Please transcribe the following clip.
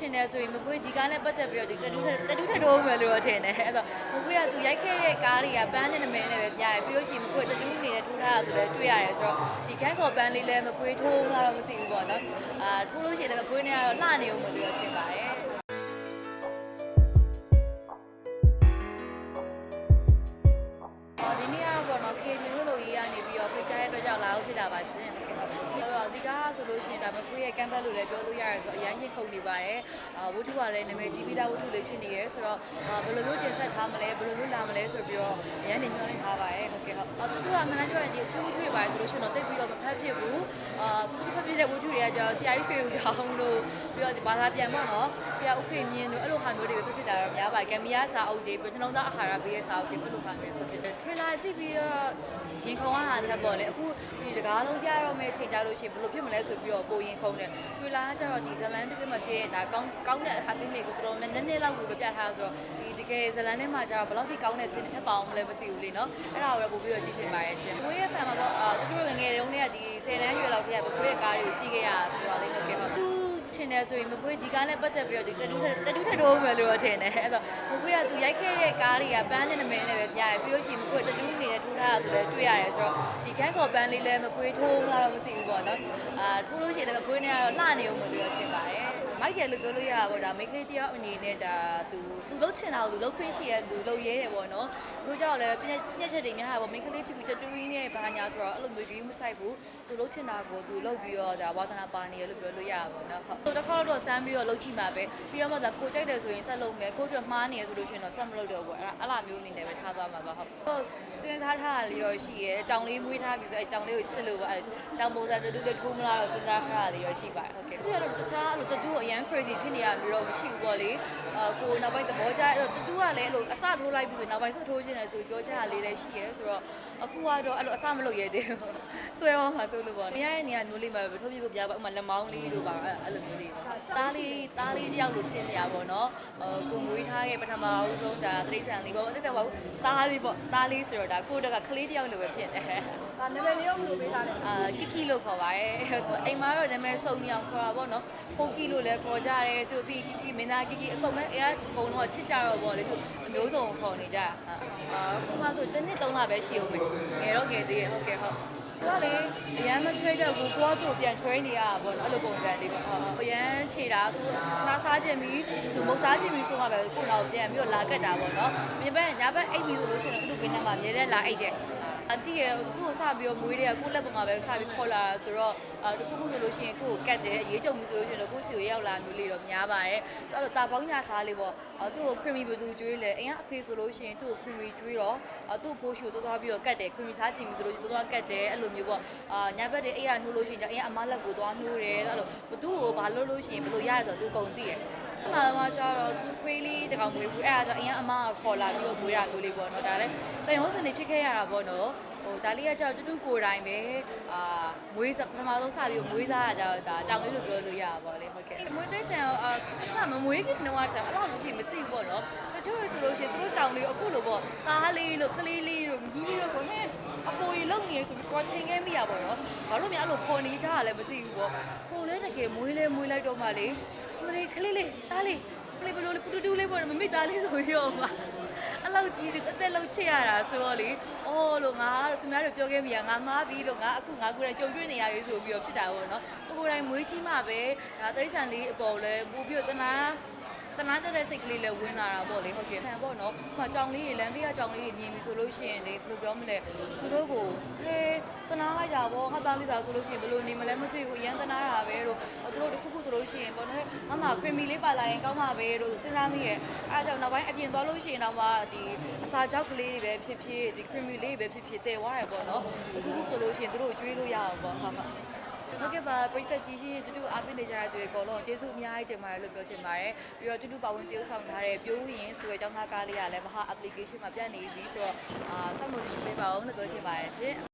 ချင်တယ်ဆိုရင်မပွေးဒီကားနဲ့ပတ်သက်ပြီးတော့ဒီတတူးတတူးထထိုးမယ်လို့တော့ထင်တယ်အဲ့တော့မပွေးကသူရိုက်ခဲ့တဲ့ကားတွေကပန်းနဲ့နမဲနဲ့ပဲပြရတယ်ပြီးလို့ရှိရင်မပွေးတတူးနေနဲ့ထိုးထားတာဆိုလည်းတွေ့ရတယ်ဆိုတော့ဒီခန်းခေါ်ပန်းလေးလည်းမပွေးထိုးလာတော့မသိဘူးပေါ့နော်အာထိုးလို့ရှိရင်လည်းမပွေးနဲ့ကတော့လှနေအောင်မလို့တော့ထင်ပါတယ် ဖြစ်တာပါရှင်။ဟုတ်ကဲ့ဟုတ်။အဲ့တော့ဒီကားဆိုလို့ရှိရင်ဒါမကွေးရဲ့ကမ်ပတ်လို့လည်းပြောလို့ရတယ်ဆိုတော့အရင်ရင်ခုန်နေပါတယ်။အာဝတ္ထုကလည်းနာမည်ကြီးပြီးသားဝတ္ထုလေးဖြစ်နေရဲဆိုတော့အာဘယ်လိုမျိုးတင်ဆက်ထားမလဲဘယ်လိုမျိုးလာမလဲဆိုပြီးတော့အရင်နေမျှော်လင့်ထားပါတယ်ဟုတ်ကဲ့ဟုတ်။အော်တူတူကမနက်ပြောရင်ဒီအချင်းဝတ္ထုတွေပါဆိုလို့ရှိရင်တော့တိတ်ပြီးတော့မဖတ်ဖြစ်ဘူး။အာဝတ္ထုဖတ်ဖြစ်တဲ့ဝတ္ထုတွေကကျတော့ဆရာကြီးရွှေဦးတောင်းလို့ပြီးတော့ဒီဘာသာပြန်ပေါ့နော်။ဆရာဥဖေမြင့်တို့အဲ့လိုဟာမျိုးတွေပဲဖြစ်ဖြစ်တာတော့များပါတယ်။ကမ်မီယာစာအုပ်တွေပြီးတော့နှလုံးသားအာဟာရပေးရဲ့စာအုပ်တွေအဲ့လိုဟာမျိုးဖြစ်ဖြစ်တယ်။ထွေလာကြည့်ပြီးတော့ရင်ခုန်ရတာချက်ပေါ့လေအခုဒီတကားလုံးပြရတော့မယ့်ချိန်ကြလို့ရှိရင်ဘယ်လိုဖြစ်မလဲဆိုပြီးတော့ပိုရင်ခုန်တယ်ထွေလာကကျတော့ဒီဇလန်တစ်ပြမှာရှိရဲ့ဒါကောင်းကောင်းတဲ့ဟာစင်းတွေကိုတော်တော်များနည်းနည်းလောက်ကိုပဲပြထားဆိုတော့ဒီတကယ်ဇလန်ထဲမှာကျတော့ဘယ်လောက်ထိကောင်းတဲ့စင်းတစ်ထပ်ပါအောင်မလဲမသိဘူးလေနော်အဲ့ဒါကိုတော့ပို့ပြီးတော့ကြည့်ချင်ပါတယ်ရှင်ကိုရဲ့ fan မှာပေါ့အာသူတို့ငယ်တုန်းကဒီ10တန်းရွယ်လောက်တည်းကကိုရဲ့ကားတွေကိုကြည့်ခဲ့ရဆိုတော့လေဟုတ်ကဲ့ဟုတ်သူ ချင်တယ်ဆိုရင်မပွေးဒီကားနဲ့ပတ်သက်ပြီးတော့ဒီတတူးတတူးထထိုးမယ်လို့တော့ထင်တယ်အဲ့တော့မပွေးကသူရိုက်ခဲ့တဲ့ကားတွေကပန်းနဲ့နမဲနဲ့ပဲပြရတယ်ပြီးလို့ရှိရင်မပွေးတတူးနေနဲ့ထိုးထားတာဆိုလည်းတွေ့ရတယ်ဆိုတော့ဒီခန်းခေါ်ပန်းလေးလည်းမပွေးထိုးလာတော့မသိဘူးပေါ့နော်အာထိုးလို့ရှိရင်လည်းမပွေးနဲ့ကတော့လှနေအောင်မလို့တော့ထင်ပါတယ် မိုက်တယ်လို့ပြောလို့ရတာပေါ့ဒါမိန်းကလေးတယောက်အနေနဲ့ဒါသူသူလှုပ်ချင်တာကိုသူလှုပ်ခွင့်ရှိရသူလှုပ်ရဲတယ်ပေါ့နော်တို့ကြောင့်လည်းပြည့်ပြည့်ချက်တွေများတာပေါ့မိန်းကလေးဖြစ်ပြီးတတူးကြီးနဲ့ဘာညာဆိုတော့အဲ့လိုမျိုးကြီးမဆိုင်ဘူးသူလှုပ်ချင်တာကိုသူလှုပ်ပြီးတော့ဒါဝါသနာပါနေရလို့ပြောလို့ရတာပေါ့နော်ဟုတ်တစ်ခါတော့ဆမ်းပြီးတော့လှုပ်ကြည့်မှာပဲပြီးတော့မှဒါကိုကြိုက်တယ်ဆိုရင်ဆက်လုပ်မယ်ကိုအတွက်မှားနေရဆိုလို့ရှိရင်တော့ဆက်မလုပ်တော့ဘူးအဲ့ဒါအဲ့လိုမျိုးအနေနဲ့ပဲထားသွားမှာပါဟုတ်ဟုတ်စဉ်းစားထားတာလေးတော့ရှိရဲအကြောင်လေးမွေးထားပြီဆိုအဲ့အကြောင်လေးကိုချစ်လို့ပါအဲ့အကြောင်ပုံစံတူတူလေးထိုးမလားတော့စဉ်းစားထားတာလေးတော့ရှိပါတယ်ဟုတ်ကဲ့သူကတော့တခြားအဲ့လိုတူတူအရန် crazy ဖြစ်နေရမျိုးတော့မရှိဘူးပေါ့လေအာကိုနောက်ပိုင်းသဘောကျအဲ့တူတူကလည်းအဲ့လိုအစထိုးလိုက်ပြီဆိုနောက်ပိုင်းဆက်ထိုးခြင်းတယ်ဆိုပြောချတာလေးလည်းရှိရဲဆိုတော့အခုကတော့အဲ့လိုအစမလုပ်ရသေးဘူးဆွဲအောင်မှာဆိုလို့ပေါ့နေရတဲ့နေရာမျိုးလေးမှာပဲထိုးပြဖို့ပြပါဥမာလက်မောင်းလေးတို့ပါအဲ့လိုမျိုးလေးသားလေးသားလေးတယောက်လိုဖြစ်နေရပါတော့နော်ကိုမွေးထားခဲ့ပထမအဦးဆုံးဒါတိရစ္ဆာန်လေးပေါ့တိတ်တယ်ပေါ့သားလေးပေါ့သားလေးဆိုတော့ဒါကိုတက်ကကလေးတယောက်လိုပဲဖြစ်တယ် ဒါနာမည်လေးရောဘယ်လိုပေးထားလဲအာကီကီလို့ခေါ်ပါတယ်သူအိမ်မှာတော့နာမည်စုံနေအောင်ခေါ်တာပေါ့နော်ပိုကီလို့လည်းခေါ်ကြတယ်သူပြီးကီကီမင်းသားကီကီအစုံမဲ့အဲအကုန်လုံးကချစ်ကြတော့ပေါ့လေသူအမျိုးစုံခေါ်နေကြအာခုမှသူတစ်နှစ်သုံးလပဲရှိအောင်မယ်ငယ်တော့ငယ်သေးရဲ့ဟုတ်ကဲ့ဟုတ်သူကလေအရန်မချွဲတော့ဘူးကိုကသူ့ပြန်ချွဲနေရတာပေါ့နော်အဲ့လိုပုံစံလေးပေါ့ဟုတ်အရန်ခြေတာသူစားစားခြင်းပြီးသူမုတ်စားခြင်းပြီးဆိုမှပဲကိုတော့ပြန်ပြီးတော့လာကတ်တာပေါ့နော်မြင်ဘက်ညာဘက်အိတ်ပြီးဆိုလို့ရှိရင်သူ့ဘင်းထဲမှာမြဲတဲ့လာအိတ်တယ် အတီးရသူ့ကိုစပြီးတော့မွေးတဲ့ကိုလက်ပေါ်မှာပဲစပြီးခေါ်လာဆိုတော့အဲတခုခုဆိုလို့ရှိရင်ကိုကိုကတ်တယ်ရေးကြုံပြီဆိုလို့ရှိရင်တော့ကိုစီကိုရောက်လာမျိုးလေးတော့များပါတယ်သူကတော့တာပေါင်းညာစားလေးပေါ့အဲသူ့ကို creamy ဘယ်သူကျွေးလဲအရင်အဖေဆိုလို့ရှိရင်သူ့ကို creamy ကျွေးတော့အဲသူ့ဖိုးရှိကိုသွားသွားပြီးတော့ကတ်တယ် creamy စားကြည့်ပြီဆိုလို့ရှိရင်သွားသွားကတ်တယ်အဲ့လိုမျိုးပေါ့အာညာဘက်တွေအဲ့ရနှိုးလို့ရှိရင်အရင်အမလက်ကိုသွားနှိုးတယ်အဲ့လိုဘသူ့ကိုဘာလို့လို့ရှိရင်ဘယ်လိုရရဆိုတော့သူအကုန်သိတယ် အမှန်မှကျတော့သူခွေးလေးတကောင်မွေးဘူးအဲ့ဒါကျအရင်အမကခေါ်လာပြီးတော့မွေးတာမျိုးလေးပေါ့နော်ဒါလည်းတန်ရုံးစင်နေဖြစ်ခဲ့ရတာပေါ့နော်ဟိုဒါလေးကကျတော့တူတူကိုယ်တိုင်ပဲအာမွေးစပထမဆုံးစပြီးမွေးစားရကြတော့ဒါအကြောင်းလေးလို့ပြောလို့ရတာပေါ့လေဟုတ်ကဲ့မွေးတဲ့ချင်အာအစမမွေးခင်တော့ကျအဲ့လောက်ရှိမသိဘူးပေါ့နော်တချို့ဆိုလို့ရှိရင်သူတို့ကြောင်လေးအခုလိုပေါ့သားလေးလို့ကလေးလေးလို့မြီးလေးလို့ကိုဟဲ့အပေါ်ကြီးလုံနေဆိုပြီးကိုချင်းခဲ့မိရပေါ့နော်ဘာလို့များအဲ့လိုပေါ်နေကြတာလည်းမသိဘူးပေါ့ကိုလည်းတကယ်မွေးလဲမွေးလိုက်တော့မှလေ မလေးကလေးလေးသားလေးမလေးဘလို့လေပူတူတူလေးပေါ့မမိသားလေးဆိုရောပါအဲ့လောက်ကြီးအသက်လုံးချစ်ရတာဆိုတော့လေအော်လို့ငါတို့သူများတို့ပြောခဲ့မိရငါမားပြီလို့ငါအခုငါကိုယ်တိုင်ကြုံတွေ့နေရရေးဆိုပြီးတော့ဖြစ်တာပေါ့နော်ကိုယ်တိုင်မွေးချီမှပဲဒါတိရစ္ဆာန်လေးအပေါ်လဲပို့ပြီးတော့တနာ တနာတက်တဲ့စိတ်ကလေးလည်းဝင်လာတာပေါ့လေဟုတ်ကဲ့ဆန်ပေါ့နော်ဟိုကြောင်လေးတွေလမ်းဘေးကကြောင်လေးတွေမြင်ပြီဆိုလို့ရှိရင်လေဘယ်လိုပြောမလဲသူတို့ကိုဟဲတနာလိုက်တာပေါ့ဟာသားလေးသာဆိုလို့ရှိရင်ဘယ်လိုနေမလဲမသိဘူးအရန်တနာတာပဲလို့သူတို့တစ်ခုခုဆိုလို့ရှိရင်ပေါ့နော်မမခရမီလေးပါလာရင်ကောင်းမှာပဲလို့စဉ်းစားမိရဲ့အဲအကြောင်းနောက်ပိုင်းအပြင်သွားလို့ရှိရင်တော့မှဒီအစာကြောက်ကလေးတွေပဲဖြစ်ဖြစ်ဒီခရမီလေးပဲဖြစ်ဖြစ်တည်သွားတယ်ပေါ့နော်တစ်ခုခုဆိုလို့ရှိရင်သူတို့ကျွေးလို့ရအောင်ပေါ့ဟာမ ဟုတ်ကဲ့ပါပရိသတ်ကြီးရှိတူတူအားပေးနေကြတဲ့သူတွေအကုန်လုံးကျေးဇူးအများကြီးတင်ပါတယ်လို့ပြောချင်ပါတယ်ပြီးတော့တူတူပါဝင်တရုပ်ဆောင်ထားတဲ့ပြိုးရင်ဆိုတဲ့အကြောင်းသားကားလေးကလည်းမဟာ application မှာပြနေပြီဆိုတော့အာစောင့်လို့ရှိပေးပါအောင်လို့ပြောချင်ပါတယ်ရှင်